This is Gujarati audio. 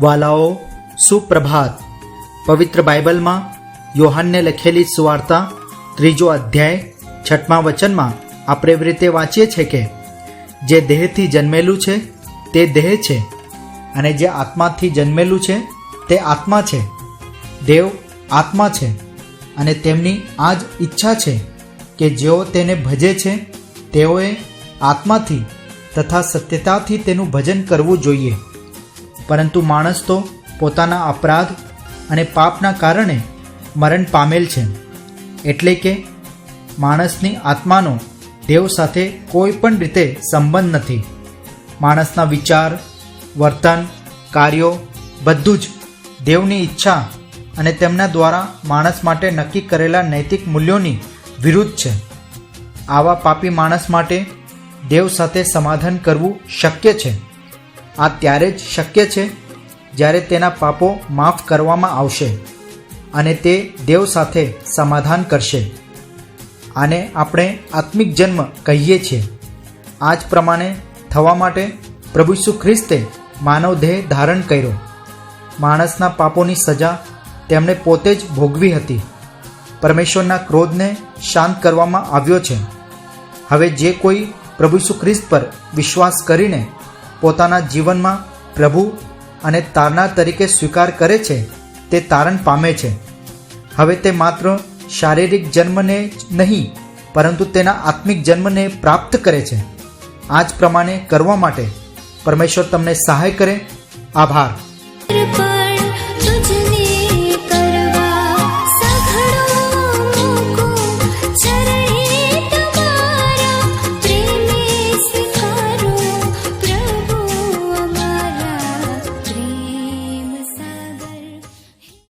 વાલાઓ, સુપ્રભાત, પવિત્ર બાઇબલમાં યોહાનને લખેલી સુવાર્તા, ત્રીજો અધ્યાય છઠમા વચનમાં આપણે એવી રીતે વાંચીએ છીએ કે, જે દેહથી જન્મેલું છે, તે દેહ છે, અને જે આત્માથી જન્મેલું છે, તે આત્મા છે. દેવ આત્મા છે, અને તેમની આ જ ઈચ્છા છે કે જેઓ તેને ભજે છે, તેઓએ આત્માથી તથા સત્યતાથી તેનું ભજન કરવું જોઈએ. પરંતુ માણસ તો પોતાના અપરાધ અને પાપના કારણે મરણ પામેલ છે. એટલે કે માણસની આત્માનો દેવ સાથે કોઈ પણ રીતે સંબંધ નથી. માણસના વિચાર, વર્તન, કાર્યો બધું જ દેવની ઈચ્છા અને તેમના દ્વારા માણસ માટે નક્કી કરેલા નૈતિક મૂલ્યોની વિરુદ્ધ છે. આવા પાપી માણસ માટે દેવ સાથે સમાધાન કરવું શક્ય છે. આ ત્યારે જ શક્ય છે જ્યારે તેના પાપો માફ કરવામાં આવશે અને તે દેવ સાથે સમાધાન કરશે. આને આપણે આત્મિક જન્મ કહીએ છીએ. આ જ પ્રમાણે થવા માટે પ્રભુ ખ્રિસ્તે માનવ દેહ ધારણ કર્યો. માણસના પાપોની સજા તેમણે પોતે જ ભોગવી હતી. પરમેશ્વરના ક્રોધને શાંત કરવામાં આવ્યો છે. હવે જે કોઈ પ્રભુ ખ્રિસ્ત પર વિશ્વાસ કરીને પોતાના જીવનમાં પ્રભુ અને તારનાર તરીકે સ્વીકાર કરે છે, તે તારણ પામે છે. હવે તે માત્ર શારીરિક જન્મને જ નહીં, પરંતુ તેના આત્મિક જન્મને પ્રાપ્ત કરે છે. આ જ પ્રમાણે કરવા માટે પરમેશ્વર તમને સહાય કરે. આભાર.